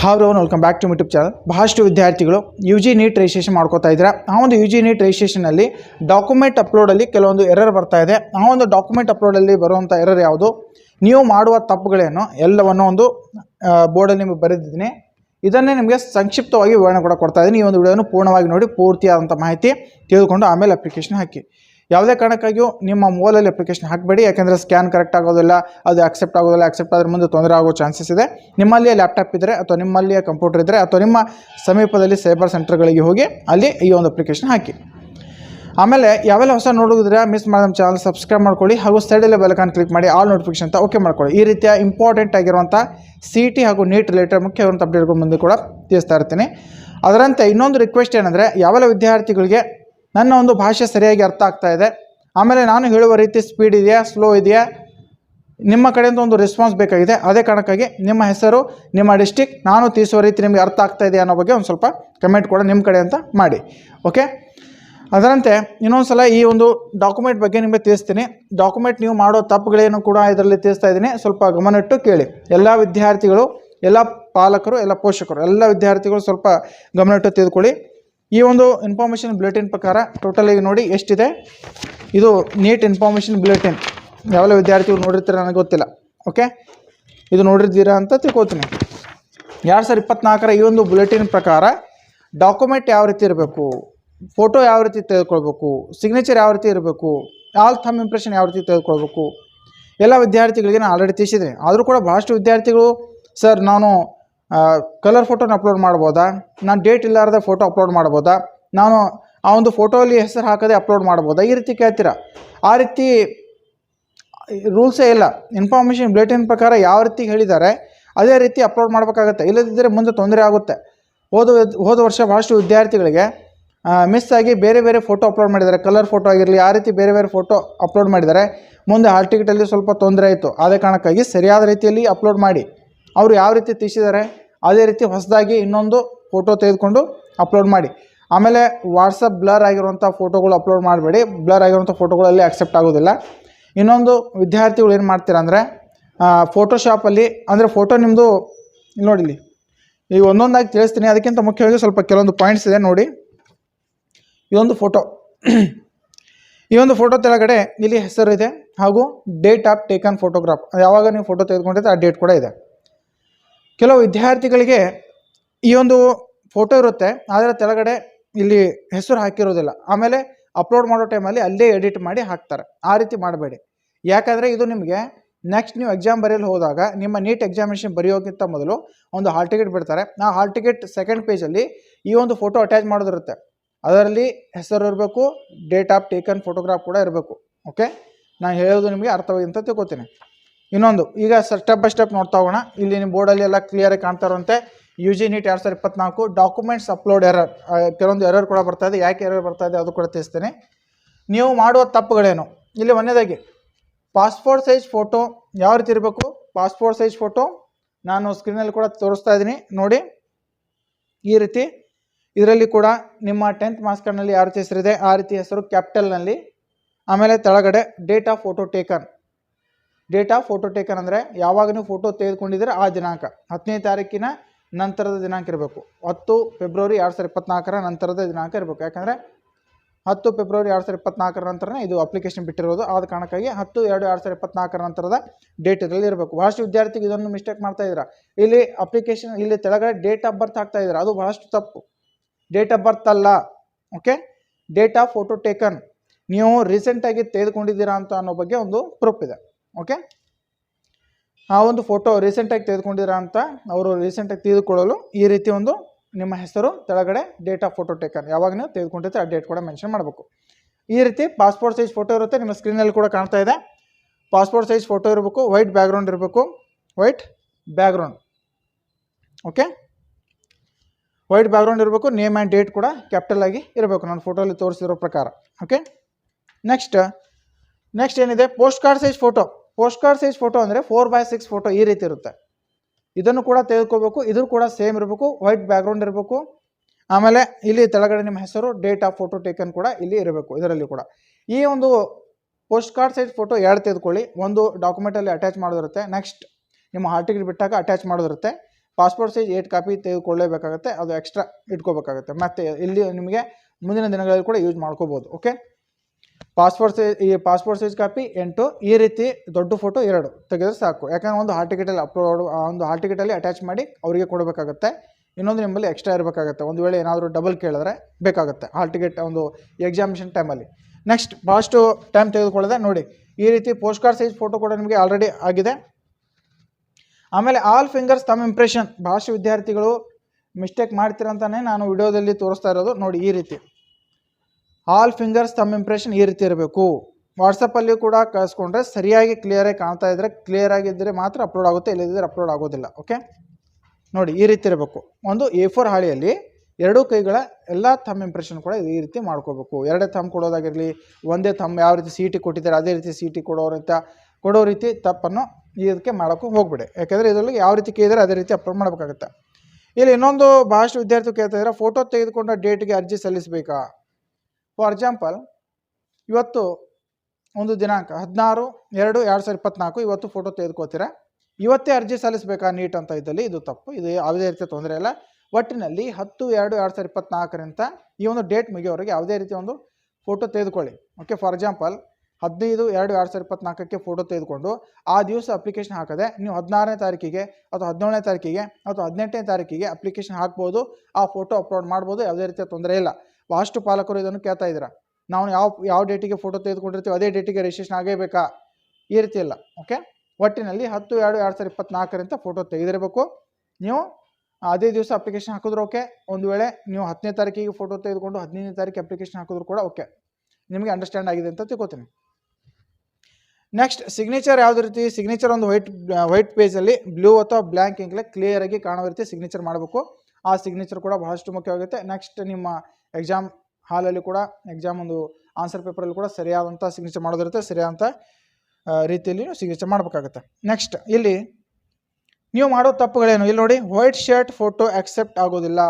Have welcome back to YouTube channel ಬಹಳಷ್ಟು ವಿದ್ಯಾರ್ಥಿಗಳು you G neat registration ಮಾಡ್ಕೋತಾ ಇದ್ದಾರೆ? ಆ ಒಂದು ಯು ಜಿ ನೀಟ್ ರಿಜಿಸ್ಟ್ರೇಷನಲ್ಲಿ ಡಾಕ್ಯುಮೆಂಟ್ ಅಪ್ಲೋಡಲ್ಲಿ ಕೆಲವೊಂದು ಎರರ್ ಬರ್ತಾ ಇದೆ. ಆ ಒಂದು ಡಾಕ್ಯುಮೆಂಟ್ ಅಪ್ಲೋಡಲ್ಲಿ ಬರುವಂಥ ಎರರ್ ಯಾವುದು? ನೀವು ಮಾಡುವ ತಪ್ಪುಗಳೇನು? ಎಲ್ಲವನ್ನು ಒಂದು ಬೋರ್ಡಲ್ಲಿ ನಿಮಗೆ ಬರೆದಿದ್ದೀನಿ. ಇದನ್ನೇ ನಿಮಗೆ ಸಂಕ್ಷಿಪ್ತವಾಗಿ ವಿವರಣೆ ಕೂಡ ಕೊಡ್ತಾ ಇದ್ದೀನಿ. ಈ ಒಂದು ವಿಡಿಯೋನ ಪೂರ್ಣವಾಗಿ ನೋಡಿ ಪೂರ್ತಿಯಾದಂಥ ಮಾಹಿತಿ ತಿಳಿದುಕೊಂಡು ಆಮೇಲೆ ಅಪ್ಲಿಕೇಶನ್ ಹಾಕಿ. ಯಾವುದೇ ಕಾರಣಕ್ಕಾಗಿಯೂ ನಿಮ್ಮ ಮೊಬೈಲಲ್ಲಿ ಅಪ್ಲಿಕೇಶನ್ ಹಾಕಬೇಡಿ, ಯಾಕೆಂದರೆ ಸ್ಕ್ಯಾನ್ ಕರೆಕ್ಟ್ ಆಗೋದಿಲ್ಲ, ಅದು ಅಕ್ಸೆಪ್ಟ್ ಆಗೋದಿಲ್ಲ ಆಕ್ಸೆಪ್ಟ್ ಆದ್ರೆ ಮುಂದೆ ತೊಂದರೆ ಆಗೋ ಚಾನ್ಸಸ್ ಇದೆ. ನಿಮ್ಮಲ್ಲಿಯೇ ಲ್ಯಾಪ್ಟಾಪ್ ಇದ್ದರೆ ಅಥವಾ ನಿಮ್ಮಲ್ಲಿಯೇ ಕಂಪ್ಯೂಟರ್ ಇದ್ದರೆ ಅಥವಾ ನಿಮ್ಮ ಸಮೀಪದಲ್ಲಿ ಸೈಬರ್ ಸೆಂಟರ್ಗಳಿಗೆ ಹೋಗಿ ಅಲ್ಲಿ ಈ ಒಂದು ಅಪ್ಲಿಕೇಶನ್ ಹಾಕಿ. ಆಮೇಲೆ ಯಾವೆಲ್ಲ ಹೊಸ ನೋಡೋದಿದ್ರೆ ಮಿಸ್ ಮಾಡಿದ ಚಾನಲ್ ಸಬ್ಸ್ಕ್ರೈಬ್ ಮಾಡ್ಕೊಳ್ಳಿ, ಹಾಗೂ ಸೈಡಲ್ಲೇ ಬೆಲಕಾನ್ ಕ್ಲಿಕ್ ಮಾಡಿ ಆಲ್ ನೋಟಿಫಿಕೇಶನ್ ಅಂತ ಓಕೆ ಮಾಡ್ಕೊಳ್ಳಿ. ಈ ರೀತಿಯ ಇಂಪಾರ್ಟೆಂಟ್ ಆಗಿರುವಂಥ ಸಿ ಟಿ ಹಾಗೂ ನೀಟ್ ರಿಲೇಟೆಡ್ ಮುಖ್ಯವಾದಂಥ ಅಪ್ಡೇಟ್ಗಳು ಮುಂದೆ ಕೂಡ ತಿಳಿಸ್ತಾ ಇರ್ತೀನಿ. ಅದರಂತೆ ಇನ್ನೊಂದು ರಿಕ್ವೆಸ್ಟ್ ಏನಂದರೆ, ಯಾವೆಲ್ಲ ವಿದ್ಯಾರ್ಥಿಗಳಿಗೆ ನನ್ನ ಒಂದು ಭಾಷೆ ಸರಿಯಾಗಿ ಅರ್ಥ ಆಗ್ತಾ ಇದೆ. ಆಮೇಲೆ ನಾನು ಹೇಳುವ ರೀತಿ ಸ್ಪೀಡ್ ಇದೆಯಾ? ಸ್ಲೋ ಇದೆಯಾ? ನಿಮ್ಮ ಕಡೆಯಿಂದ ಒಂದು ರೆಸ್ಪಾನ್ಸ್ ಬೇಕಾಗಿದೆ. ಅದೇ ಕಾರಣಕ್ಕಾಗಿ ನಿಮ್ಮ ಹೆಸರು, ನಿಮ್ಮ ಡಿಸ್ಟಿಕ್ ನಾನು ತಿಳಿಸುವ ರೀತಿ ನಿಮಗೆ ಅರ್ಥ ಆಗ್ತಾ ಇದೆ ಅನ್ನೋ ಬಗ್ಗೆ ಒಂದು ಸ್ವಲ್ಪ ಕಮೆಂಟ್ ಕೂಡ ನಿಮ್ಮ ಕಡೆ ಅಂತ ಮಾಡಿ. ಓಕೆ ಅದರಂತೆ ಇನ್ನೊಂದು ಸಲ ಈ ಒಂದು ಡಾಕ್ಯುಮೆಂಟ್ ಬಗ್ಗೆ ನಿಮಗೆ ತಿಳಿಸ್ತೀನಿ. ಡಾಕ್ಯುಮೆಂಟ್ ನೀವು ಮಾಡೋ ತಪ್ಪುಗಳೇನು ಕೂಡ ಇದರಲ್ಲಿ ತಿಳಿಸ್ತಾ ಇದ್ದೀನಿ ಸ್ವಲ್ಪ ಗಮನಿಟ್ಟು ಕೇಳಿ. ಎಲ್ಲ ವಿದ್ಯಾರ್ಥಿಗಳು, ಎಲ್ಲ ಪಾಲಕರು, ಎಲ್ಲ ಪೋಷಕರು, ಎಲ್ಲ ವಿದ್ಯಾರ್ಥಿಗಳು ಸ್ವಲ್ಪ ಗಮನಿಟ್ಟು ತಿಳಿದುಕೊಳ್ಳಿ. ಈ ಒಂದು ಇನ್ಫಾರ್ಮೇಷನ್ ಬುಲೆಟಿನ್ ಪ್ರಕಾರ ಟೋಟಲ್ ನೋಡಿ ಎಷ್ಟಿದೆ? ಇದು ನೀಟ್ ಇನ್ಫಾರ್ಮೇಷನ್ ಬುಲೆಟಿನ್ ಯಾವೆಲ್ಲ ವಿದ್ಯಾರ್ಥಿಗಳು ನೋಡಿರ್ತೀರ ನನಗೆ ಗೊತ್ತಿಲ್ಲ. ಓಕೆ ಇದು ನೋಡಿರ್ತೀರಾ ಅಂತ ತಿಳ್ಕೊತೀನಿ. ಎರಡು ಸಾವಿರದ ಇಪ್ಪತ್ನಾಲ್ಕರ ಈ ಒಂದು ಬುಲೆಟಿನ್ ಪ್ರಕಾರ ಡಾಕ್ಯುಮೆಂಟ್ ಯಾವ ರೀತಿ ಇರಬೇಕು? ಫೋಟೋ ಯಾವ ರೀತಿ ತೆಗೆದುಕೊಳ್ಬೇಕು? ಸಿಗ್ನೇಚರ್ ಯಾವ ರೀತಿ ಇರಬೇಕು? ಆಲ್ ಥಮ್ ಇಂಪ್ರೆಷನ್ ಯಾವ ರೀತಿ ತೆಗೆದುಕೊಳ್ಬೇಕು? ಎಲ್ಲ ವಿದ್ಯಾರ್ಥಿಗಳಿಗೆ ನಾನು ಆಲ್ರೆಡಿ ತಿಳಿಸಿದ್ದೀನಿ. ಆದರೂ ಕೂಡ ಭಾಳಷ್ಟು ವಿದ್ಯಾರ್ಥಿಗಳು ಸರ್ ನಾನು ಕಲರ್ ಫೋಟೋನ ಅಪ್ಲೋಡ್ ಮಾಡ್ಬೋದಾ? ನಾನು ಡೇಟ್ ಇಲ್ಲಾರ್ದೆ ಫೋಟೋ ಅಪ್ಲೋಡ್ ಮಾಡ್ಬೋದಾ? ನಾನು ಆ ಒಂದು ಫೋಟೋಲಿ ಹೆಸರು ಹಾಕದೆ ಅಪ್ಲೋಡ್ ಮಾಡ್ಬೋದಾ? ಈ ರೀತಿ ಕೇಳ್ತೀರಾ? ಆ ರೀತಿ ರೂಲ್ಸೇ ಇಲ್ಲ. ಇನ್ಫಾರ್ಮೇಷನ್ ಬ್ಲೇಟಿನ ಪ್ರಕಾರ ಯಾವ ರೀತಿ ಹೇಳಿದ್ದಾರೆ, ಅದೇ ರೀತಿ ಅಪ್ಲೋಡ್ ಮಾಡಬೇಕಾಗತ್ತೆ. ಇಲ್ಲದಿದ್ದರೆ ಮುಂದೆ ತೊಂದರೆ ಆಗುತ್ತೆ. ಹೋದ ಹೋದ ವರ್ಷ ಭಾಳಷ್ಟು ವಿದ್ಯಾರ್ಥಿಗಳಿಗೆ ಮಿಸ್ ಆಗಿ ಬೇರೆ ಬೇರೆ ಫೋಟೋ ಅಪ್ಲೋಡ್ ಮಾಡಿದ್ದಾರೆ. ಕಲರ್ ಫೋಟೋ ಆಗಿರಲಿ, ಆ ರೀತಿ ಬೇರೆ ಬೇರೆ ಫೋಟೋ ಅಪ್ಲೋಡ್ ಮಾಡಿದ್ದಾರೆ. ಮುಂದೆ ಹಾಲ್ ಟಿಕೆಟಲ್ಲಿ ಸ್ವಲ್ಪ ತೊಂದರೆ ಆಯಿತು. ಆದ ಕಾರಣಕ್ಕಾಗಿ ಸರಿಯಾದ ರೀತಿಯಲ್ಲಿ ಅಪ್ಲೋಡ್ ಮಾಡಿ. ಅವರು ಯಾವ ರೀತಿ ತಿಳಿಸಿದ್ದಾರೆ ಅದೇ ರೀತಿ ಹೊಸದಾಗಿ ಇನ್ನೊಂದು ಫೋಟೋ ತೆಗೆದುಕೊಂಡು ಅಪ್ಲೋಡ್ ಮಾಡಿ. ಆಮೇಲೆ ವಾಟ್ಸಪ್ ಬ್ಲರ್ ಆಗಿರುವಂಥ ಫೋಟೋಗಳು ಅಪ್ಲೋಡ್ ಮಾಡಬೇಡಿ. ಬ್ಲರ್ ಆಗಿರುವಂಥ ಫೋಟೋಗಳಲ್ಲಿ ಅಕ್ಸೆಪ್ಟ್ ಆಗೋದಿಲ್ಲ. ಇನ್ನೊಂದು ವಿದ್ಯಾರ್ಥಿಗಳು ಏನು ಮಾಡ್ತೀರಾ ಅಂದರೆ ಫೋಟೋಶಾಪಲ್ಲಿ ಅಂದರೆ ಫೋಟೋ ನಿಮ್ಮದು ಇಲ್ಲಿ ನೋಡಿ ಇಲ್ಲಿ. ಈಗ ಒಂದೊಂದಾಗಿ ತಿಳಿಸ್ತೀನಿ. ಅದಕ್ಕಿಂತ ಮುಖ್ಯವಾಗಿ ಸ್ವಲ್ಪ ಕೆಲವೊಂದು ಪಾಯಿಂಟ್ಸ್ ಇದೆ ನೋಡಿ. ಇದೊಂದು ಫೋಟೋ ಈ ಒಂದು ಫೋಟೋ ತೆಳಗಡೆ ಇಲ್ಲಿ ಹೆಸರು ಇದೆ ಹಾಗೂ ಡೇಟ್ ಆಫ್ ಟೇಕನ್ ಫೋಟೋಗ್ರಾಫ್ ಯಾವಾಗ ನೀವು ಫೋಟೋ ತೆಗೆದುಕೊಂಡಿದ್ದೆ ಆ ಡೇಟ್ ಕೂಡ ಇದೆ. ಕೆಲವು ವಿದ್ಯಾರ್ಥಿಗಳಿಗೆ ಈ ಒಂದು ಫೋಟೋ ಇರುತ್ತೆ, ಆದರೆ ಕೆಳಗಡೆ ಇಲ್ಲಿ ಹೆಸರು ಹಾಕಿರೋದಿಲ್ಲ. ಆಮೇಲೆ ಅಪ್ಲೋಡ್ ಮಾಡೋ ಟೈಮಲ್ಲಿ ಅಲ್ಲೇ ಎಡಿಟ್ ಮಾಡಿ ಹಾಕ್ತಾರೆ. ಆ ರೀತಿ ಮಾಡಬೇಡಿ. ಯಾಕಂದರೆ ಇದು ನಿಮಗೆ ನೆಕ್ಸ್ಟ್ ನೀವು ಎಕ್ಸಾಮ್ ಬರೆಯಲು ಹೋದಾಗ ನಿಮ್ಮ ನೀಟ್ ಎಕ್ಸಾಮಿನೇಷನ್ ಬರೆಯೋಕ್ಕಿಂತ ಮೊದಲು ಒಂದು ಹಾಲ್ ಟಿಕೆಟ್ ಬಿಡ್ತಾರೆ. ಆ ಹಾಲ್ ಟಿಕೆಟ್ ಸೆಕೆಂಡ್ ಪೇಜಲ್ಲಿ ಈ ಒಂದು ಫೋಟೋ ಅಟ್ಯಾಚ್ ಮಾಡೋದಿರುತ್ತೆ. ಅದರಲ್ಲಿ ಹೆಸರು ಇರಬೇಕು ಡೇಟ್ ಆಫ್ ಟೇಕನ್ ಫೋಟೋಗ್ರಾಫ್ ಕೂಡ ಇರಬೇಕು. ಓಕೆ ನಾನು ಹೇಳೋದು ನಿಮಗೆ ಅರ್ಥವಾಗಿ ಅಂತ ತಿಳ್ಕೊತೀನಿ. ಇನ್ನೊಂದು, ಈಗ ಸ್ಟೆಪ್ ಬೈ ಸ್ಟೆಪ್ ನೋಡ್ತಾ ಹೋಗೋಣ. ಇಲ್ಲಿ ನಿಮ್ಮ ಬೋರ್ಡಲ್ಲಿ ಎಲ್ಲ ಕ್ಲಿಯರಾಗಿ ಕಾಣ್ತಾ ಇರುವಂತೆ. ಯು ಜಿ ನೀಟ್ ಎರಡು ಸಾವಿರದ ಇಪ್ಪತ್ನಾಲ್ಕು ಡಾಕ್ಯುಮೆಂಟ್ಸ್ ಅಪ್ಲೋಡ್ ಎರರ್ ಕೆಲವೊಂದು ಎರರ್ ಕೂಡ ಬರ್ತಾ ಇದೆ. ಯಾಕೆ ಎರರ್ ಬರ್ತಾ ಇದೆ ಅದು ಕೂಡ ತಿಳಿಸ್ತೀನಿ. ನೀವು ಮಾಡುವ ತಪ್ಪುಗಳೇನು? ಇಲ್ಲಿ ಒಂದನೇದಾಗಿ ಪಾಸ್ಪೋರ್ಟ್ ಸೈಜ್ ಫೋಟೋ ಯಾವ ರೀತಿ ಇರಬೇಕು? ಪಾಸ್ಪೋರ್ಟ್ ಸೈಜ್ ಫೋಟೋ ನಾನು ಸ್ಕ್ರೀನಲ್ಲಿ ಕೂಡ ತೋರಿಸ್ತಾ ಇದ್ದೀನಿ. ನೋಡಿ, ಈ ರೀತಿ. ಇದರಲ್ಲಿ ಕೂಡ ನಿಮ್ಮ ಟೆಂತ್ ಮಾಸ್ಕರ್ನಲ್ಲಿ ಯಾವ ರೀತಿ ಹೆಸರಿದೆ? ಆ ರೀತಿ ಹೆಸರು ಕ್ಯಾಪಿಟಲ್ನಲ್ಲಿ ಆಮೇಲೆ ತೆಳಗಡೆ date of photo taken date of photo taken ಅಂದರೆ ಯಾವಾಗ ಫೋಟೋ ತೆಗೆದುಕೊಂಡಿದ್ರೆ ಆ ದಿನಾಂಕ. ಹತ್ತನೇ ತಾರೀಕಿನ ನಂತರದ ದಿನಾಂಕ ಇರಬೇಕು. ಹತ್ತು ಫೆಬ್ರವರಿ ಎರಡು ಸಾವಿರದ ಇಪ್ಪತ್ನಾಲ್ಕರ ನಂತರದ ದಿನಾಂಕ ಇರಬೇಕು. ಯಾಕಂದರೆ ಹತ್ತು ಫೆಬ್ರವರಿ ಎರಡು ಸಾವಿರದ ಇಪ್ಪತ್ನಾಲ್ಕರ ನಂತರನೇ ಇದು ಅಪ್ಲಿಕೇಶನ್ ಬಿಟ್ಟಿರೋದು. ಆದ ಕಾರಣಕ್ಕಾಗಿ ಹತ್ತು ಎರಡು ಎರಡು ಸಾವಿರದ ಇಪ್ಪತ್ನಾಲ್ಕರ ನಂತರದ ಡೇಟ್ ಇದರಲ್ಲಿ ಇರಬೇಕು. ಬಹಳಷ್ಟು ವಿದ್ಯಾರ್ಥಿಗೆ ಇದನ್ನು ಮಿಸ್ಟೇಕ್ ಮಾಡ್ತಾ ಇದ್ದೀರಾ? ಇಲ್ಲಿ ಅಪ್ಲಿಕೇಶನ್ ಇಲ್ಲಿ ತೆಳಗಡೆ ಡೇಟ್ ಆಫ್ ಬರ್ತ್ ಹಾಕ್ತಾ ಇದ್ದೀರಾ? ಅದು ಬಹಳಷ್ಟು ತಪ್ಪು. ಡೇಟ್ ಆಫ್ ಬರ್ತ್ ಅಲ್ಲ. Okay date of photo taken ನೀವು ರೀಸೆಂಟಾಗಿ ತೆಗೆದುಕೊಂಡಿದ್ದೀರಾ ಅಂತ ಅನ್ನೋ ಬಗ್ಗೆ ಒಂದು ಪ್ರೂಫ್ ಇದೆ. ಓಕೆ ಆ ಒಂದು ಫೋಟೋ ರೀಸೆಂಟಾಗಿ ತೆಗೆದುಕೊಂಡಿರೋ ಅಂತ ಅವರು ರೀಸೆಂಟಾಗಿ ತೆಗೆದುಕೊಳ್ಳಲು ಈ ರೀತಿ ಒಂದು ನಿಮ್ಮ ಹೆಸರು ಕೆಳಗಡೆ ಡೇಟ್ ಆಫ್ ಫೋಟೋ ಟೇಕನ್ ಯಾವಾಗ ನೀವು ತೆಗೆದುಕೊಂಡಿರ್ತೀವಿ ಆ ಡೇಟ್ ಕೂಡ ಮೆನ್ಷನ್ ಮಾಡಬೇಕು. ಈ ರೀತಿ ಪಾಸ್ಪೋರ್ಟ್ ಸೈಜ್ ಫೋಟೋ ಇರುತ್ತೆ, ನಿಮ್ಮ ಸ್ಕ್ರೀನಲ್ಲಿ ಕೂಡ ಕಾಣ್ತಾ ಇದೆ. ಪಾಸ್ಪೋರ್ಟ್ ಸೈಜ್ ಫೋಟೋ ಇರಬೇಕು ವೈಟ್ ಬ್ಯಾಕ್ಗ್ರೌಂಡ್ ಇರಬೇಕು. White background okay white background ಇರಬೇಕು ನೇಮ್ ಆ್ಯಂಡ್ ಡೇಟ್ ಕೂಡ ಕ್ಯಾಪಿಟಲ್ ಆಗಿ ಇರಬೇಕು. ನಾನು ಫೋಟೋಲ್ಲಿ ತೋರಿಸಿರೋ ಪ್ರಕಾರ. ಓಕೆ ನೆಕ್ಸ್ಟ್ ನೆಕ್ಸ್ಟ್ ಏನಿದೆ? Post card size photo post card size photo ಅಂದರೆ ಫೋರ್ ಬೈ ಸಿಕ್ಸ್ ಫೋಟೋ ಈ ರೀತಿ ಇರುತ್ತೆ. ಇದನ್ನು ಕೂಡ ತೆಗೆದುಕೋಬೇಕು ಇದು ಕೂಡ ಸೇಮ್ ಇರಬೇಕು ವೈಟ್ ಬ್ಯಾಕ್ಗ್ರೌಂಡ್ ಇರಬೇಕು. ಆಮೇಲೆ ಇಲ್ಲಿ ತೆಳಗಡೆ ನಿಮ್ಮ ಹೆಸರು ಡೇಟ್ ಆಫ್ ಫೋಟೋ ಟೇಕನ್ ಕೂಡ ಇಲ್ಲಿ ಇರಬೇಕು, ಇದರಲ್ಲಿ ಕೂಡ. ಈ ಒಂದು ಪೋಸ್ಟ್ ಕಾರ್ಡ್ ಸೈಜ್ ಫೋಟೋ ಎರಡು ತೆಗೆದುಕೊಳ್ಳಿ, ಒಂದು ಡಾಕ್ಯುಮೆಂಟಲ್ಲಿ ಅಟ್ಯಾಚ್ ಮಾಡೋದಿರುತ್ತೆ ನೆಕ್ಸ್ಟ್ ನಿಮ್ಮ ಆರ್ಟಿಕಲ್ ಬಿಟ್ಟಾಗ ಅಟ್ಯಾಚ್ ಮಾಡೋದಿರುತ್ತೆ. ಪಾಸ್ಪೋರ್ಟ್ ಸೈಜ್ ಏಟ್ ಕಾಪಿ ತೆಗೆದುಕೊಳ್ಳೇಬೇಕಾಗುತ್ತೆ, ಅದು ಎಕ್ಸ್ಟ್ರಾ ಇಟ್ಕೋಬೇಕಾಗುತ್ತೆ. ಮತ್ತು ಇಲ್ಲಿ ನಿಮಗೆ ಮುಂದಿನ ದಿನಗಳಲ್ಲಿ ಕೂಡ ಯೂಸ್ ಮಾಡ್ಕೋಬೋದು ಓಕೆ ಪಾಸ್ಪೋರ್ಟ್ ಸೈಜ್, ಈ ಪಾಸ್ಪೋರ್ಟ್ ಸೈಜ್ ಕಾಪಿ ಎಂಟು, ಈ ರೀತಿ ದೊಡ್ಡ ಫೋಟೋ ಎರಡು. ತೆಗೆದ್ರೆ ಸಾಕು. ಯಾಕಂದ್ರೆ ಒಂದು ಹಾಲ್ ಟಿಕೆಟಲ್ಲಿ ಅಪ್ಲೋಡ್ ಒಂದು ಹಾಲ್ ಟಿಕೆಟಲ್ಲಿ ಅಟ್ಯಾಚ್ ಮಾಡಿ ಅವರಿಗೆ ಕೊಡಬೇಕಾಗುತ್ತೆ. ಇನ್ನೊಂದು ನಿಮ್ಮಲ್ಲಿ ಎಕ್ಸ್ಟ್ರಾ ಇರಬೇಕಾಗುತ್ತೆ. ಒಂದು ವೇಳೆ ಏನಾದರೂ ಡಬಲ್ ಕೇಳಿದ್ರೆ ಬೇಕಾಗುತ್ತೆ. ಹಾಲ್ ಟಿಕೆಟ್ ಒಂದು ಎಕ್ಸಾಮಿನೇಷನ್ ಟೈಮಲ್ಲಿ ನೆಕ್ಸ್ಟ್ ಭಾಳಷ್ಟು ಟೈಮ್ ತೆಗೆದುಕೊಳ್ಳದೆ ನೋಡಿ. ಈ ರೀತಿ ಪೋಸ್ಟ್ ಕಾರ್ಡ್ ಸೈಜ್ ಫೋಟೋ ಕೂಡ ನಿಮಗೆ ಆಲ್ರೆಡಿ ಆಗಿದೆ. ಆಮೇಲೆ ಆಲ್ ಫಿಂಗರ್ಸ್ ತಮ್ಮ ಇಂಪ್ರೆಷನ್ ಭಾಷೆ ವಿದ್ಯಾರ್ಥಿಗಳು ಮಿಸ್ಟೇಕ್ ಮಾಡ್ತೀರಂತಾನೆ ನಾನು ವಿಡಿಯೋದಲ್ಲಿ ತೋರಿಸ್ತಾ ಇರೋದು ನೋಡಿ ಈ ರೀತಿ. ಆಲ್ ಫಿಂಗರ್ಸ್ ತಮ್ಮ ಇಂಪ್ರೆಷನ್ ಈ ರೀತಿ ಇರಬೇಕು. ವಾಟ್ಸಪ್ಪಲ್ಲಿ ಕೂಡ ಕಳಿಸ್ಕೊಂಡ್ರೆ ಸರಿಯಾಗಿ ಕ್ಲಿಯರಾಗಿ ಕಾಣ್ತಾ ಇದ್ದರೆ ಕ್ಲಿಯರ್ ಆಗಿದ್ದರೆ ಮಾತ್ರ ಅಪ್ಲೋಡ್ ಆಗುತ್ತೆ ಇಲ್ಲದಿದ್ದರೆ ಅಪ್ಲೋಡ್ ಆಗೋದಿಲ್ಲ ಓಕೆ ನೋಡಿ, ಈ ರೀತಿ ಇರಬೇಕು. ಒಂದು ಎ ಫೋರ್ ಹಾಳಿಯಲ್ಲಿ ಎರಡೂ ಕೈಗಳ ಎಲ್ಲ ಥಮ್ ಇಂಪ್ರೆಷನ್ ಕೂಡ ಈ ರೀತಿ ಮಾಡ್ಕೋಬೇಕು. ಎರಡೇ ಥಮ್ ಕೊಡೋದಾಗಿರಲಿ, ಒಂದೇ ಥಮ್ ಯಾವ ರೀತಿ ಸೀಟಿ ಕೊಟ್ಟಿದ್ದಾರೆ, ಅದೇ ರೀತಿ ಸೀಟಿ ಕೊಡೋ ರೀತಿ ಕೊಡೋ ರೀತಿ ತಪ್ಪನ್ನು ಇದಕ್ಕೆ ಮಾಡೋಕ್ಕೂ ಹೋಗ್ಬಿಡಿ. ಯಾಕೆಂದರೆ ಇದರಲ್ಲಿ ಯಾವ ರೀತಿ ಕೇಳಿದರೆ ಅದೇ ರೀತಿ ಅಪ್ಲೋಡ್ ಮಾಡಬೇಕಾಗುತ್ತೆ. ಇಲ್ಲಿ ಇನ್ನೊಂದು ಭಾಷೆ ವಿದ್ಯಾರ್ಥಿ ಕೇಳ್ತಾ ಇದ್ದಾರೆ ಫೋಟೋ ತೆಗೆದುಕೊಂಡ ಡೇಟ್ಗೆ ಅರ್ಜಿ ಸಲ್ಲಿಸಬೇಕಾ? ಫಾರ್ ಎಕ್ಸಾಂಪಲ್, ಇವತ್ತು ಒಂದು ದಿನಾಂಕ, ಹದಿನಾರು, ಎರಡು ಎರಡು ಸಾವಿರದ ಇಪ್ಪತ್ನಾಲ್ಕು, ಇವತ್ತು ಫೋಟೋ ತೆಗೆದುಕೋತೀರಾ? ಇವತ್ತೇ ಅರ್ಜಿ ಸಲ್ಲಿಸಬೇಕಾ ನೀಟ್ ಅಂತ ಇದ್ದಲ್ಲಿ, ಇದು ತಪ್ಪು, ಇದು ಯಾವುದೇ ರೀತಿಯ ತೊಂದರೆ ಇಲ್ಲ. ಒಟ್ಟಿನಲ್ಲಿ ಹತ್ತು, ಎರಡು ಎರಡು ಸಾವಿರದ ಇಪ್ಪತ್ನಾಲ್ಕರಿಂದ ಈ ಒಂದು ಡೇಟ್ ಮುಗಿಯೋವರೆಗೆ ಯಾವುದೇ ರೀತಿಯ ಒಂದು ಫೋಟೋ ತೆಗೆದುಕೊಳ್ಳಿ. ಓಕೆ ಫಾರ್ ಎಕ್ಸಾಂಪಲ್ ಹದಿನೈದು, ಎರಡು ಎರಡು ಸಾವಿರದ ಇಪ್ಪತ್ನಾಲ್ಕಕ್ಕೆ ಫೋಟೋ ತೆಗೆದುಕೊಂಡು, ಆ ದಿವಸ ಅಪ್ಲಿಕೇಶನ್ ಹಾಕದೆ, ನೀವು ಹದಿನಾರನೇ ತಾರೀಕಿಗೆ ಅಥವಾ ಹದಿನೇಳನೇ ತಾರೀಕಿಗೆ ಅಥವಾ ಹದಿನೆಂಟನೇ ತಾರೀಕಿಗೆ ಅಪ್ಲಿಕೇಶನ್ ಹಾಕ್ಬೋದು, ಆ ಫೋಟೋ ಅಪ್ಲೋಡ್ ಮಾಡ್ಬೋದು, ಯಾವುದೇ ರೀತಿಯ ತೊಂದರೆ ಇಲ್ಲ. ಭಾಳಷ್ಟು ಪಾಲಕರು ಇದನ್ನು ಕೇಳ್ತಾ ಇದ್ದೀರಾ? ನಾವು ಯಾವ ಯಾವ ಡೇಟಿಗೆ ಫೋಟೋ ತೆಗೆದುಕೊಂಡಿರ್ತೀವಿ, ಅದೇ ಡೇಟಿಗೆ ರಿಜಿಸ್ಟ್ರೇಷನ್ ಆಗೇಬೇಕಾ? ಈ ರೀತಿ ಇಲ್ಲ ಓಕೆ ಒಟ್ಟಿನಲ್ಲಿ ಹತ್ತು, ಎರಡು ಎರಡು ಸಾವಿರದ ಇಪ್ಪತ್ನಾಲ್ಕರಿಂದ ಫೋಟೋ ತೆಗೆದಿರಬೇಕು. ನೀವು ಅದೇ ದಿವಸ ಅಪ್ಲಿಕೇಶನ್ ಹಾಕಿದ್ರು ಓಕೆ ಒಂದು ವೇಳೆ ನೀವು ಹತ್ತನೇ ತಾರೀಕಿಗೆ ಫೋಟೋ ತೆಗೆದುಕೊಂಡು ಹದಿನೈದನೇ ತಾರೀಕು ಅಪ್ಲಿಕೇಶನ್ ಹಾಕಿದ್ರು ಕೂಡ ಓಕೆ ನಿಮಗೆ ಅಂಡರ್ಸ್ಟ್ಯಾಂಡ್ ಆಗಿದೆ ಅಂತ ತಿಳ್ಕೊತೀನಿ. ನೆಕ್ಸ್ಟ್ ಸಿಗ್ನೇಚರ್ ಯಾವುದೇ ರೀತಿ ಸಿಗ್ನೇಚರ್ ಒಂದು ವೈಟ್ ವೈಟ್ ಪೇಜಲ್ಲಿ ಬ್ಲೂ ಅಥವಾ ಬ್ಲ್ಯಾಂಕ್ ಇಂಕ್ಲೆ ಕ್ಲಿಯರ್ ಆಗಿ ಕಾಣುವ ರೀತಿ ಸಿಗ್ನೇಚರ್ ಮಾಡಬೇಕು. ಆ ಸಿಗ್ನೇಚರ್ ಕೂಡ ಬಹಳಷ್ಟು ಮುಖ್ಯವಾಗುತ್ತೆ. ನೆಕ್ಸ್ಟ್ ನಿಮ್ಮ ಎಕ್ಸಾಮ್ ಹಾಲಲ್ಲಿ ಕೂಡ, ಎಕ್ಸಾಮ್ ಒಂದು ಆನ್ಸರ್ ಪೇಪರಲ್ಲಿ ಕೂಡ ಸರಿಯಾದಂಥ ಸಿಗ್ನೇಚರ್ ಮಾಡೋದಿರುತ್ತೆ, ಸರಿಯಾದಂಥ ರೀತಿಯಲ್ಲಿ ನೀವು ಸಿಗ್ನೇಚರ್ ಮಾಡಬೇಕಾಗುತ್ತೆ. ನೆಕ್ಸ್ಟ್ ಇಲ್ಲಿ ನೀವು ಮಾಡೋ ತಪ್ಪುಗಳೇನು? ಇಲ್ಲಿ ನೋಡಿ ವೈಟ್ ಶರ್ಟ್ ಫೋಟೋ ಆಕ್ಸೆಪ್ಟ್ ಆಗೋದಿಲ್ಲ.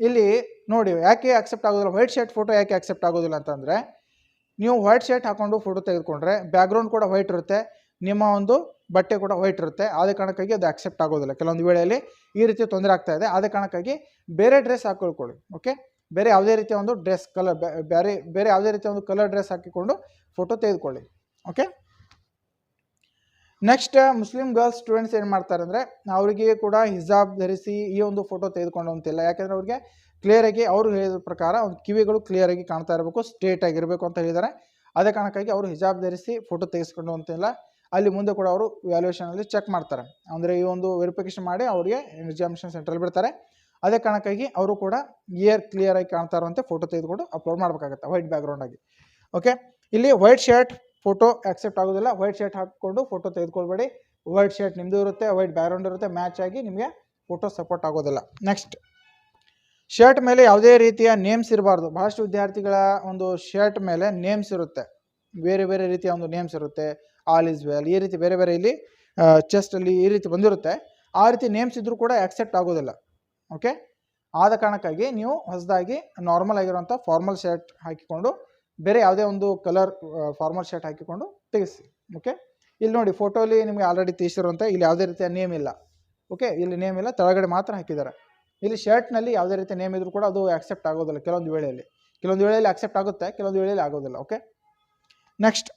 ಇಲ್ಲಿ ನೋಡಿ, ಯಾಕೆ ಆಕ್ಸೆಪ್ಟ್ ಆಗೋದಿಲ್ಲ? ವೈಟ್ ಶರ್ಟ್ ಫೋಟೋ ಯಾಕೆ ಆಕ್ಸೆಪ್ಟ್ ಆಗೋದಿಲ್ಲ ಅಂತಂದರೆ, ನೀವು ವೈಟ್ ಶರ್ಟ್ ಹಾಕೊಂಡು ಫೋಟೋ ತೆಗೆದುಕೊಂಡ್ರೆ ಬ್ಯಾಕ್ಗ್ರೌಂಡ್ ಕೂಡ ವೈಟ್ ಇರುತ್ತೆ, ನಿಮ್ಮ ಒಂದು ಬಟ್ಟೆ ಕೂಡ ವೈಟ್ ಇರುತ್ತೆ, ಆದ ಕಾರಣಕ್ಕಾಗಿ ಅದು ಆಕ್ಸೆಪ್ಟ್ ಆಗೋದಿಲ್ಲ. ಕೆಲವೊಂದು ವೇಳೆಯಲ್ಲಿ ಈ ರೀತಿ ತೊಂದರೆ ಆಗ್ತಾ ಇದೆ, ಆದ ಕಾರಣಕ್ಕಾಗಿ ಬೇರೆ ಡ್ರೆಸ್ ಹಾಕೊಳ್ಕೊಳ್ಳಿ ಓಕೆ ಬೇರೆ ಯಾವುದೇ ರೀತಿಯ ಒಂದು ಡ್ರೆಸ್ ಕಲರ್ ಬೇರೆ ಬೇರೆ ಯಾವುದೇ ರೀತಿಯ ಒಂದು ಕಲರ್ ಡ್ರೆಸ್ ಹಾಕಿಕೊಂಡು ಫೋಟೋ ತೆಗೆದುಕೊಳ್ಳಿ. Okay next Muslim girls students ಏನು ಮಾಡ್ತಾರೆ ಅಂದರೆ, ಅವರಿಗೆ ಕೂಡ ಹಿಜಾಬ್ ಧರಿಸಿ ಈ ಒಂದು ಫೋಟೋ ತೆಗೆದುಕೊಂಡು ಅಂತಿಲ್ಲ ಯಾಕೆಂದರೆ ಅವ್ರಿಗೆ ಕ್ಲಿಯರಾಗಿ ಅವರು ಹೇಳಿದ ಪ್ರಕಾರ ಒಂದು ಕಿವಿಗಳು ಕ್ಲಿಯರಾಗಿ ಕಾಣ್ತಾ ಇರಬೇಕು ಸ್ಟ್ರೇಟ್ ಆಗಿರಬೇಕು ಅಂತ ಹೇಳಿದ್ದಾರೆ. ಅದೇ ಕಾರಣಕ್ಕಾಗಿ ಅವರು ಹಿಜಾಬ್ ಧರಿಸಿ ಫೋಟೋ ತೆಗೆಸ್ಕೊಂಡು ಅಂತಿಲ್ಲ ಅಲ್ಲಿ ಮುಂದೆ ಕೂಡ ಅವರು ವ್ಯಾಲ್ಯೂಯೇಷನಲ್ಲಿ ಚೆಕ್ ಮಾಡ್ತಾರೆ. ಅಂದರೆ ಈ ಒಂದು ವೆರಿಫಿಕೇಶನ್ ಮಾಡಿ ಅವರಿಗೆ ಎಕ್ಸಾಮಿನೇಷನ್ ಸೆಂಟ್ರಲ್ಲಿ ಬಿಡ್ತಾರೆ. ಅದೇ ಕಾರಣಕ್ಕಾಗಿ ಅವರು ಕೂಡ ಇಯರ್ ಕ್ಲಿಯರ್ ಆಗಿ ಕಾಣ್ತಾ ಇರುವಂತೆ ಫೋಟೋ ತೆಗೆದುಕೊಂಡು ಅಪ್ಲೋಡ್ ಮಾಡಬೇಕಾಗುತ್ತೆ ವೈಟ್ ಬ್ಯಾಕ್ಗ್ರೌಂಡ್ ಆಗಿ. ಓಕೆ ಇಲ್ಲಿ ವೈಟ್ ಶರ್ಟ್ ಫೋಟೋ ಆಕ್ಸೆಪ್ಟ್ ಆಗೋದಿಲ್ಲ. ವೈಟ್ ಶರ್ಟ್ ಹಾಕಿಕೊಂಡು ಫೋಟೋ ತೆಗೆದುಕೊಳ್ಬೇಡಿ. ವೈಟ್ ಶರ್ಟ್ ನಿಮ್ಮದು ಇರುತ್ತೆ ವೈಟ್ ಬ್ಯಾಕ್ಗ್ರೌಂಡ್ ಇರುತ್ತೆ ಮ್ಯಾಚ್ ಆಗಿ ನಿಮಗೆ ಫೋಟೋ ಸಪೋರ್ಟ್ ಆಗೋದಿಲ್ಲ. ನೆಕ್ಸ್ಟ್ ಶರ್ಟ್ ಮೇಲೆ ಯಾವುದೇ ರೀತಿಯ ನೇಮ್ಸ್ ಇರಬಾರ್ದು. ಭಾಳಷ್ಟು ವಿದ್ಯಾರ್ಥಿಗಳ ಒಂದು ಶರ್ಟ್ ಮೇಲೆ ನೇಮ್ಸ್ ಇರುತ್ತೆ. ಬೇರೆ ಬೇರೆ ರೀತಿಯ ಒಂದು ನೇಮ್ಸ್ ಇರುತ್ತೆ. ಆಲ್ ಇಸ್ ವೆಲ್ ಈ ರೀತಿ ಬೇರೆ ಬೇರೆ ಇಲ್ಲಿ ಚೆಸ್ಟಲ್ಲಿ ಈ ರೀತಿ ಬಂದಿರುತ್ತೆ. ಆ ರೀತಿ ನೇಮ್ಸ್ ಇದ್ದರೂ ಕೂಡ ಆಕ್ಸೆಪ್ಟ್ ಆಗೋದಿಲ್ಲ. ಓಕೆ? ಆದ ಕಾರಣಕ್ಕಾಗಿ ನೀವು ಹೊಸದಾಗಿ ನಾರ್ಮಲ್ ಆಗಿರುವಂಥ ಫಾರ್ಮಲ್ ಶರ್ಟ್ ಹಾಕಿಕೊಂಡು ಬೇರೆ ಯಾವುದೇ ಒಂದು ಕಲರ್ ಫಾರ್ಮಲ್ ಶರ್ಟ್ ಹಾಕಿಕೊಂಡು ತೆಗೆಸಿ, ಓಕೆ? ಇಲ್ಲಿ ನೋಡಿ ಫೋಟೋಲಿ ನಿಮಗೆ ಆಲ್ರೆಡಿ ತೀಸಿರುವಂಥ ಇಲ್ಲಿ ಯಾವುದೇ ರೀತಿಯ ನೇಮ್ ಇಲ್ಲ, ಓಕೆ? ಇಲ್ಲಿ ನೇಮ್ ಇಲ್ಲ, ತೆಳಗಡೆ ಮಾತ್ರ ಹಾಕಿದ್ದಾರೆ. ಇಲ್ಲಿ ಶರ್ಟ್ನಲ್ಲಿ ಯಾವುದೇ ರೀತಿಯ ನೇಮ್ ಇದ್ರೂ ಕೂಡ ಅದು ಆಕ್ಸೆಪ್ಟ್ ಆಗೋದಿಲ್ಲ ಕೆಲವೊಂದು ವೇಳೆಯಲ್ಲಿ. ಕೆಲವೊಂದು ವೇಳೆಯಲ್ಲಿ ಆಕ್ಸೆಪ್ಟ್ ಆಗುತ್ತೆ, ಕೆಲವೊಂದು ವೇಳೆಯಲ್ಲಿ ಆಗೋದಿಲ್ಲ, ಓಕೆ? ನೆಕ್ಸ್ಟ್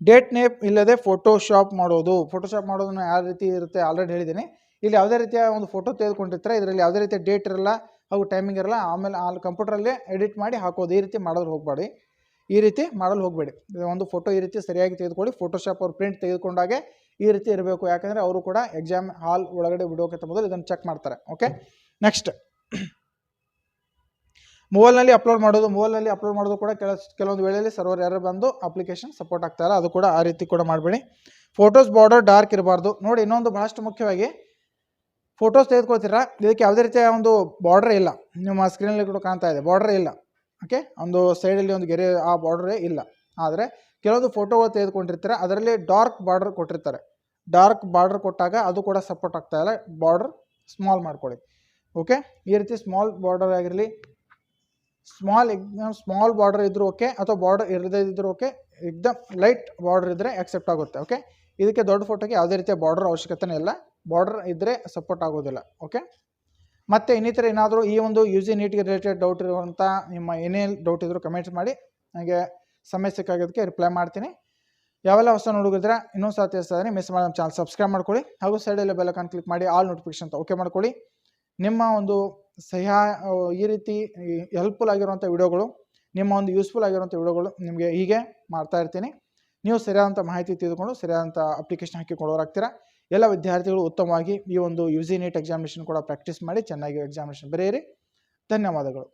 ಡೇಟ್ ನೇಮ್ ಇಲ್ಲದೆ ಫೋಟೋಶಾಪ್ ಮಾಡೋದು. ಫೋಟೋಶಾಪ್ ಮಾಡೋದನ್ನ ಯಾವ ರೀತಿ ಇರುತ್ತೆ? ಆಲ್ರೆಡಿ ಹೇಳಿದ್ದೀನಿ. ಇಲ್ಲಿ ಯಾವುದೇ ರೀತಿಯ ಒಂದು ಫೋಟೋ ತೆಗೆದುಕೊಂಡಿರ್ತಾರೆ. ಇದರಲ್ಲಿ ಯಾವುದೇ ರೀತಿಯ ಡೇಟ್ ಇರಲ್ಲ, ಹಾಗೂ ಟೈಮಿಂಗ್ ಇರಲ್ಲ, ಆಮೇಲೆ ಅಲ್ಲಿ ಕಂಪ್ಯೂಟ್ರಲ್ಲೇ ಎಡಿಟ್ ಮಾಡಿ ಹಾಕೋದು. ಈ ರೀತಿ ಮಾಡೋದು ಹೋಗಬೇಡಿ. ಈ ರೀತಿ ಮಾಡಲು ಹೋಗಬೇಡಿ. ಒಂದು ಫೋಟೋ ಈ ರೀತಿ ಸರಿಯಾಗಿ ತೆಗೆದುಕೊಳ್ಳಿ. ಫೋಟೋಶಾಪ್ ಅವ್ರು ಪ್ರಿಂಟ್ ತೆಗೆದುಕೊಂಡಾಗೆ ಈ ರೀತಿ ಇರಬೇಕು. ಯಾಕಂದರೆ ಅವರು ಕೂಡ ಎಕ್ಸಾಮ್ ಹಾಲ್ ಒಳಗಡೆ ಬಿಡೋಕ್ಕಿಂತ ಮೊದಲು ಇದನ್ನು ಚೆಕ್ ಮಾಡ್ತಾರೆ. ಓಕೆ ನೆಕ್ಸ್ಟ್ ಮೊಬೈಲ್ನಲ್ಲಿ ಅಪ್ಲೋಡ್ ಮಾಡೋದು. ಮೊಬೈಲ್ನಲ್ಲಿ ಅಪ್ಲೋಡ್ ಮಾಡೋದು ಕೂಡ ಕೆಲ ಕೆಲವೊಂದು ವೇಳೆಯಲ್ಲಿ ಸರ್ವರ್ ಯಾರು ಬಂದು ಅಪ್ಲಿಕೇಶನ್ ಸಪೋರ್ಟ್ ಆಗ್ತಾರೆ. ಅದು ಕೂಡ ಆ ರೀತಿ ಕೂಡ ಮಾಡಬೇಡಿ. ಫೋಟೋಸ್ ಬಾರ್ಡರ್ ಡಾರ್ಕ್ ಇರಬಾರ್ದು. ನೋಡಿ ಇನ್ನೊಂದು ಭಾಳಷ್ಟು ಮುಖ್ಯವಾಗಿ ಫೋಟೋಸ್ ತೆಗೆದುಕೊಳ್ತೀರಾ? ಇದಕ್ಕೆ ಯಾವುದೇ ರೀತಿಯ ಒಂದು ಬಾರ್ಡ್ರೇ ಇಲ್ಲ. ನಿಮ್ಮ ಸ್ಕ್ರೀನಲ್ಲಿ ಕೂಡ ಕಾಣ್ತಾ ಇದೆ. ಬಾರ್ಡ್ರೇ ಇಲ್ಲ. ಓಕೆ ಒಂದು ಸೈಡಲ್ಲಿ ಒಂದು ಗೆರೆ, ಆ ಬಾರ್ಡ್ರೇ ಇಲ್ಲ. ಆದರೆ ಕೆಲವೊಂದು ಫೋಟೋಗಳು ತೆಗೆದುಕೊಂಡಿರ್ತಾರೆ, ಅದರಲ್ಲಿ ಡಾರ್ಕ್ ಬಾರ್ಡರ್ ಕೊಟ್ಟಿರ್ತಾರೆ. ಡಾರ್ಕ್ ಬಾರ್ಡರ್ ಕೊಟ್ಟಾಗ ಅದು ಕೂಡ ಸಪೋರ್ಟ್ ಆಗ್ತಾ ಇಲ್ಲ. ಬಾರ್ಡರ್ ಸ್ಮಾಲ್ ಮಾಡ್ಕೊಳ್ಳಿ. ಓಕೆ ಈ ರೀತಿ ಸ್ಮಾಲ್ ಬಾರ್ಡರ್ ಆಗಿರಲಿ ಸ್ಮಾಲ್ ಎಕ್ದಮ್ ಸ್ಮಾಲ್ ಬಾರ್ಡರ್ ಇದ್ದರೂ ಓಕೆ ಅಥವಾ ಬಾರ್ಡರ್ ಇರದೇ ಇದ್ರೂ ಓಕೆ ಎಕ್ದಮ್ ಲೈಟ್ ಬಾರ್ಡರ್ ಇದ್ದರೆ ಆಕ್ಸೆಪ್ಟ್ ಆಗುತ್ತೆ. ಓಕೆ ಇದಕ್ಕೆ ದೊಡ್ಡ ಫೋಟೋಗೆ ಯಾವುದೇ ರೀತಿಯ ಬಾರ್ಡರ್ ಅವಶ್ಯಕತೆನೇ ಇಲ್ಲ. ಬಾರ್ಡರ್ ಇದ್ದರೆ ಸಪೋರ್ಟ್ ಆಗೋದಿಲ್ಲ ಓಕೆ ಮತ್ತು ಇನ್ನಿತರ ಏನಾದರೂ ಈ ಒಂದು ಯು ಜಿ ನೀಟ್ಗೆ ರಿಲೇಟೆಡ್ ಡೌಟ್ ಇರುವಂಥ ನಿಮ್ಮ ಏನೇ ಡೌಟ್ ಇದ್ದರೂ ಕಮೆಂಟ್ಸ್ ಮಾಡಿ ನನಗೆ ಸಮಯ ಸಿಕ್ಕಾಗೋದಕ್ಕೆ ರಿಪ್ಲೈ ಮಾಡ್ತೀನಿ. ಯಾವೆಲ್ಲ ಹೊಸ ನೋಡಿದ್ರೆ ಇನ್ನೊಂದು ಸಾಧ್ಯ ತಿಳಿಸ್ತಾ ಮಿಸ್ ಮಾಡಿ ನಮ್ಮ ಚಾನಲ್ ಸಬ್ಸ್ಕ್ರೈಬ್ ಮಾಡ್ಕೊಳ್ಳಿ. ಹಾಗೂ ಸೈಡಲ್ಲಿ ಬೆಲ್ಲಕನ್ ಕ್ಲಿಕ್ ಮಾಡಿ ಆಲ್ ನೋಟಿಫಿಕೇಶನ್ ಅಂತ ಓಕೆ ಮಾಡ್ಕೊಳ್ಳಿ. ನಿಮ್ಮ ಒಂದು ಸಹಾಯ ಈ ರೀತಿ ಹೆಲ್ಪ್ಫುಲ್ ಆಗಿರುವಂಥ ವಿಡಿಯೋಗಳು, ನಿಮ್ಮ ಒಂದು ಯೂಸ್ಫುಲ್ ಆಗಿರುವಂಥ ವಿಡಿಯೋಗಳು ನಿಮಗೆ ಹೀಗೆ ಮಾಡ್ತಾ ಇರ್ತೀನಿ. ನೀವು ಸರಿಯಾದಂಥ ಮಾಹಿತಿ ತಿಳಿದುಕೊಂಡು ಸರಿಯಾದಂಥ ಅಪ್ಲಿಕೇಶನ್ ಹಾಕಿ ಕೊಡೋರಾಗ್ತೀರಾ ಎಲ್ಲ ವಿದ್ಯಾರ್ಥಿಗಳು ಉತ್ತಮವಾಗಿ ಈ ಒಂದು ಯು ಜಿ ನೀಟ್ ಎಕ್ಸಾಮಿನೇಷನ್ ಕೂಡ ಪ್ರಾಕ್ಟೀಸ್ ಮಾಡಿ ಚೆನ್ನಾಗಿ ಎಕ್ಸಾಮಿನೇಷನ್ ಬರೆಯಿರಿ. ಧನ್ಯವಾದಗಳು.